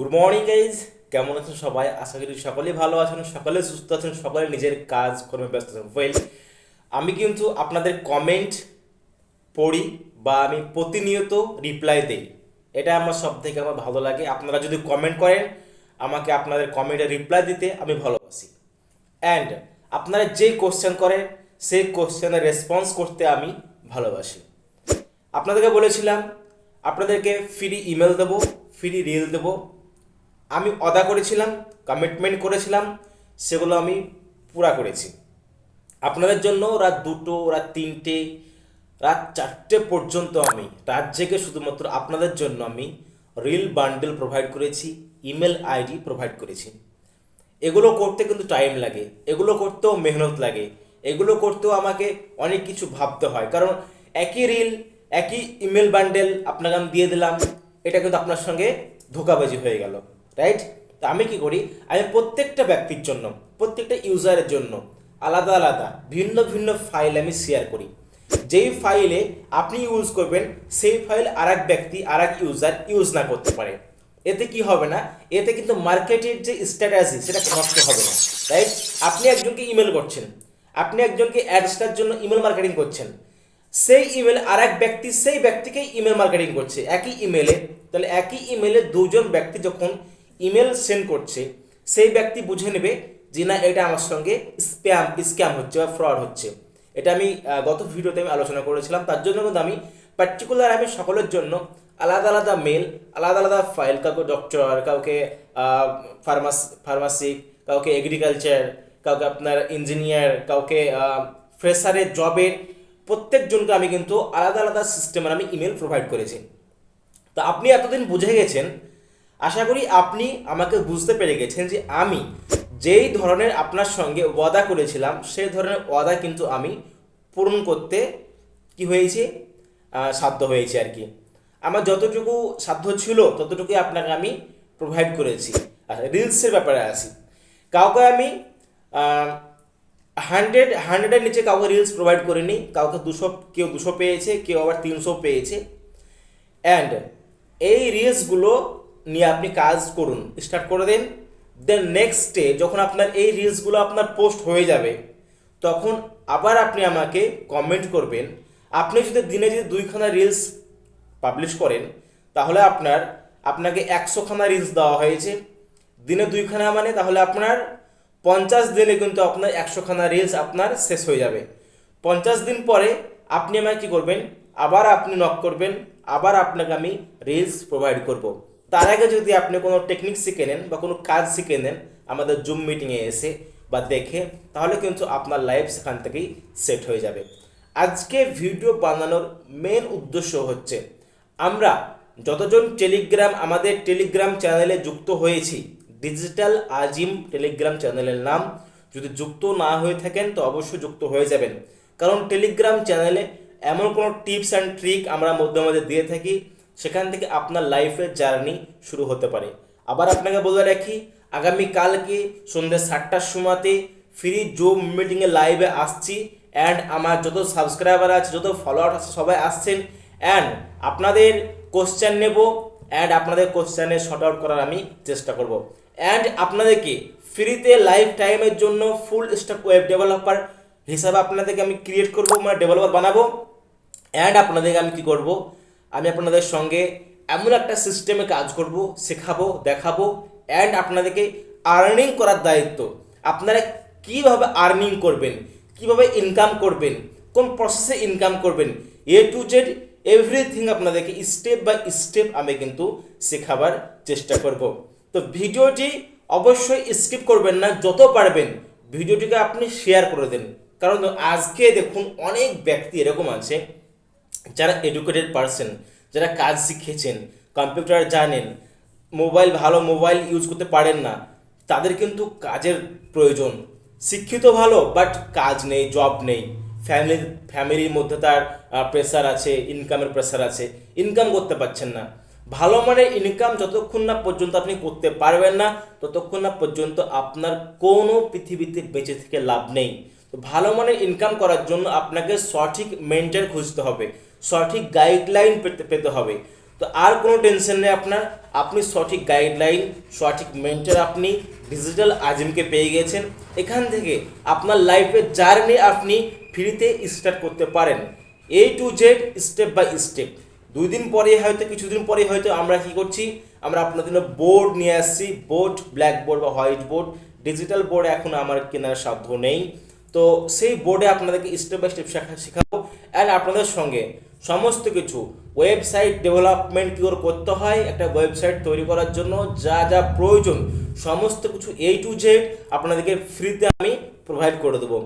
Good morning guys কেমন আছেন সবাই? আশা করি সকলেই ভালো আছেন সকলে সুস্থ আছেন সকলে নিজের কাজ কর্মে ব্যস্ত আছেন। ওয়েল আমি কিন্তু আপনাদের কমেন্ট পড়ি বা আমি প্রতিনিয়ত রিপ্লাই দিই। এটা আমার সব থেকে আমার ভালো লাগে। আপনারা যদি কমেন্ট করেন, আমাকে আপনাদের কমেন্টে রিপ্লাই দিতে আমি ভালোবাসি। অ্যান্ড আপনারা যেই কোশ্চেন করেন, সেই কোশ্চেনের রেসপন্স করতে আমি ভালোবাসি। আপনাদেরকে বলেছিলাম, আপনাদেরকে ফ্রি ইমেল দেবো ফ্রি রিল দেবো। আমি অদা করেছিলাম কমিটমেন্ট করেছিলাম, সেগুলো আমি পুরা করেছি। আপনাদের জন্য রাত দুটো, রাত তিনটে, রাত চারটে পর্যন্ত আমি রাত জেগে শুধুমাত্র আপনাদের জন্য আমি রিল বান্ডেল প্রোভাইড করেছি ইমেল আইডি প্রোভাইড করেছি। এগুলো করতে কিন্তু টাইম লাগে, এগুলো করতেও মেহনত লাগে, এগুলো করতেও আমাকে অনেক কিছু ভাবতে হয়। কারণ একই রিল একই ইমেল বান্ডেল আপনাকে আমি দিয়ে দিলাম, এটা কিন্তু আপনার সঙ্গে ধোকাবাজি হয়ে গেল। রাইট তা আমি কি করি? আমি প্রত্যেকটা ব্যক্তির জন্য, প্রত্যেকটা ইউজারের জন্য আলাদা আলাদা, ভিন্ন ভিন্ন ফাইল আমি শেয়ার করি। যেই ফাইলে আপনি ইউজ করবেন, সেই ফাইল আর এক ব্যক্তি আর এক ইউজার ইউজ না করতে পারে। এতে কি হবে না? এতে কিন্তু মার্কেটের যে স্ট্র্যাটাজি সেটা নষ্ট হবে না। রাইট আপনি একজনকে ইমেল করছেন, আপনি একজনকে অ্যাডসটার জন্য ইমেল মার্কেটিং করছেন। সেই ইমেল আর এক ব্যক্তি, সেই ব্যক্তিকেই ইমেল মার্কেটিং করছে। একই ইমেলে তাহলে একই ইমেলে দুজন ব্যক্তি যখন ইমেল সেন্ড করছে, সেই ব্যক্তি বুঝে নেবে যে না, এটা আমার সঙ্গে স্প্যাম, স্ক্যাম হচ্ছে বা ফ্রড হচ্ছে। এটা আমি গত ভিডিওতে আমি আলোচনা করেছিলাম। তার জন্য কিন্তু আমি পার্টিকুলার আমি সকলের জন্য আলাদা আলাদা মেল আলাদা আলাদা ফাইল কাউকে ডক্টর কাউকে ফার্মাস ফার্মাসি কাউকে এগ্রিকালচার কাউকে আপনার ইঞ্জিনিয়ার কাউকে ফ্রেশারের জবের প্রত্যেকজনকে আমি কিন্তু আলাদা আলাদা সিস্টেমের আমি ইমেল প্রোভাইড করেছি। তা আপনি এতদিন বুঝে গেছেন আশা করি আপনি আমাকে বুঝতে পেরে গেছেন যে আমি যেই ধরনের আপনার সঙ্গে ওয়াদা করেছিলাম, সেই ধরনের ওয়াদা কিন্তু আমি পূরণ করতে কি হয়েছে? সাধ্য হয়েছে আর কি। আমার যতটুকু সাধ্য ছিল, ততটুকুই আপনাকে আমি প্রোভাইড করেছি। আচ্ছা রিলসের ব্যাপারে আসি। কাউকে আমি হান্ড্রেড হান্ড্রেডের নিচে কাউকে রিলস প্রোভাইড করিনি। কাউকে দুশো, কেউ দুশো পেয়েছে, কেউ আবার তিনশো পেয়েছে। অ্যান্ড এই রিলসগুলো নিয়ে আপনি কাজ করুন স্টার্ট করে দিন। দেন নেক্সট ডে যখন আপনার এই রিলসগুলো আপনার পোস্ট হয়ে যাবে, তখন আবার আপনি আমাকে কমেন্ট করবেন। আপনি যদি দিনে যদি দুইখানা রিলস পাবলিশ করেন, তাহলে আপনার, আপনাকে একশোখানা রিলস দেওয়া হয়েছে। দিনে দুইখানা মানে তাহলে আপনার পঞ্চাশ দিনে কিন্তু আপনার একশোখানা রিলস আপনার শেষ হয়ে যাবে। পঞ্চাশ দিন পরে আপনি আমায় কী করবেন? আবার আপনি নক করবেন, আবার আপনাকে আমি রিলস প্রোভাইড করব। তার আগে যদি আপনি কোনো টেকনিক শিখে নেন বা কোনো কাজ শিখে নেন, আমাদের জুম মিটিংয়ে এসে বা দেখে, তাহলে কিন্তু আপনার লাইফ সেখান থেকেই সেট হয়ে যাবে। আজকে ভিডিও বানানোর মেন উদ্দেশ্য হচ্ছে, আমরা যতজন টেলিগ্রাম আমাদের টেলিগ্রাম চ্যানেলে যুক্ত হয়েছি ডিজিটাল আজিম টেলিগ্রাম চ্যানেলের নাম, যদি যুক্ত না হয়ে থাকেন, তো অবশ্যই যুক্ত হয়ে যাবেন। কারণ টেলিগ্রাম চ্যানেলে এমন কোনো টিপস অ্যান্ড ট্রিক আমরা মধ্যে মধ্যে দিয়ে থাকি সেখান থেকে আপনার লাইফের জার্নি শুরু হতে পারে। আবার আপনাকে বলে রাখি, আগামী কালকে সন্ধ্যে সাতটার সময়তে ফ্রি জুম মিটিংয়ে লাইভে আসছি অ্যান্ড আমার যত সাবস্ক্রাইবার আছে, যত ফলোয়ার আছে, সবাই আসছেন অ্যান্ড আপনাদের কোশ্চেন নেব অ্যান্ড আপনাদের কোশ্চেনে শর্ট আউট করার আমি চেষ্টা করব। অ্যান্ড আপনাদেরকে ফ্রিতে লাইফ টাইমের জন্য ফুল স্টক ওয়েব ডেভেলপার হিসাবে আপনাদেরকে আমি ক্রিয়েট করব মানে ডেভেলপার বানাবো অ্যান্ড আপনাদেরকে আমি কী করব? আমি আপনাদের সঙ্গে এমন একটা সিস্টেমে কাজ করব, শেখাবো, দেখাবো অ্যান্ড আপনাদেরকে আর্নিং করার দায়িত্ব। আপনারা কীভাবে আর্নিং করবেন, কীভাবে ইনকাম করবেন, কোন প্রসেসে ইনকাম করবেন এ টু জেড এভরিথিং আপনাদেরকে স্টেপ বাই স্টেপ আমি কিন্তু শেখাবার চেষ্টা করব। তো ভিডিওটি অবশ্যই স্কিপ করবেন না, যত পারবেন ভিডিওটিকে আপনি শেয়ার করে দেন। কারণ আজকে দেখুন অনেক ব্যক্তি এরকম আছে, যারা এডুকেটেড পারসন যারা কাজ শিখেছেন কম্পিউটার জানেন মোবাইল ভালো মোবাইল ইউজ করতে পারেন না, তাদের কিন্তু কাজের প্রয়োজন। শিক্ষিত ভালো বাট কাজ নেই জব নেই। ফ্যামিলি ফ্যামিলির মধ্যে তার প্রেশার আছে ইনকামের প্রেশার আছে। ইনকাম করতে পারছেন না। ভালো মানের ইনকাম যতক্ষণ না পর্যন্ত আপনি করতে পারবেন না, ততক্ষণ না পর্যন্ত আপনার কোনো পৃথিবীতে বেঁচে থেকে লাভ নেই। তো ভালো মানের ইনকাম করার জন্য আপনাকে সঠিক মেন্টার খুঁজতে হবে। সঠিক গাইডলাইন পেতে পেতে হবে। তো আর কোনো টেনশন নেই আপনার। আপনি সঠিক গাইডলাইন সঠিক মেন্টর আপনি ডিজিটাল আজিমকে পেয়ে গেছেন। এখান থেকে আপনার লাইফের জার্নি আপনি ফ্রিতে স্টার্ট করতে পারেন। A to Z step by step দুই দিন পরে হয়তো, কিছুদিন পরে হয়তো আমরা কি করছি, আমরা আপনাদের জন্য বোর্ড নিয়ে আসছি। বোর্ড ব্ল্যাক বোর্ড বা হোয়াইট বোর্ড ডিজিটাল বোর্ড এখন আমার কেনার সাধ্য নেই। তো সেই বোর্ডে আপনাদেরকে স্টেপ বাই স্টেপ শেখা, শেখাবো। অ্যান্ড আপনাদের সঙ্গে সমস্ত কিছু। ওয়েবসাইট ডেভেলপমেন্ট কী করে করতে হয়? একটা ওয়েবসাইট তৈরি করার জন্য যা যা প্রয়োজন, সমস্ত কিছু এই টু জেড আপনাদেরকে ফ্রিতে আমি প্রোভাইড করে দেবো।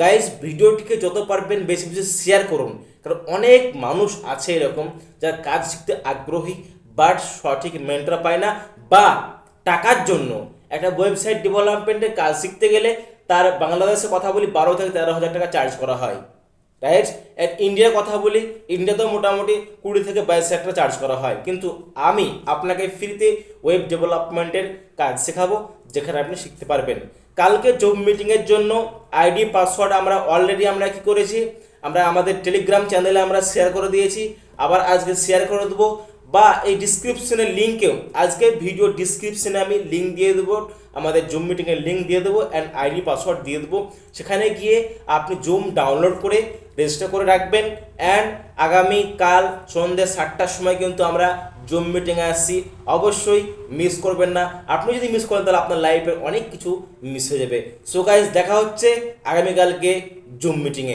গাইজ ভিডিওটিকে যত পারবেন বেশি বেশি শেয়ার করুন। কারণ অনেক মানুষ আছে এরকম যারা কাজ শিখতে আগ্রহী বাট সঠিক মেন্টর পায় না বা টাকার জন্য। একটা ওয়েবসাইট ডেভেলপমেন্টের কাজ শিখতে গেলে তার বাংলাদেশে কথা বলি বারো থেকে তেরো হাজার টাকা চার্জ করা হয়। রাইট এট ইন্ডিয়ার কথা বলি ইন্ডিয়াতেও মোটামুটি কুড়ি থেকে বাইশ হাজার চার্জ করা হয়। কিন্তু আমি আপনাকে ফ্রিতে ওয়েব ডেভেলপমেন্টের কাজ শেখাবো, যেখানে আপনি শিখতে পারবেন। কালকে জব মিটিংয়ের জন্য আইডি পাসওয়ার্ড আমরা অলরেডি আমরা কি করেছি? আমরা আমাদের টেলিগ্রাম চ্যানেলে আমরা শেয়ার করে দিয়েছি। আবার আজকে শেয়ার করে দেবো। বা এই ডিসক্রিপশনের লিঙ্কেও আজকে ভিডিও ডিসক্রিপশনে আমি লিঙ্ক দিয়ে দেবো, আমাদের জুম মিটিংয়ের লিঙ্ক দিয়ে দেবো অ্যান্ড আইডি পাসওয়ার্ড দিয়ে দেবো। সেখানে গিয়ে আপনি জুম ডাউনলোড করে রেজিস্টার করে রাখবেন অ্যান্ড আগামী কাল সন্ধ্যে সাতটার সময় কিন্তু আমরা জুম মিটিংয়ে আসছি। অবশ্যই মিস করবেন না। আপনি যদি মিস করেন, তাহলে আপনার লাইফের অনেক কিছু মিস হয়ে যাবে। সো গাইজ দেখা হচ্ছে আগামীকালকে জুম মিটিংয়ে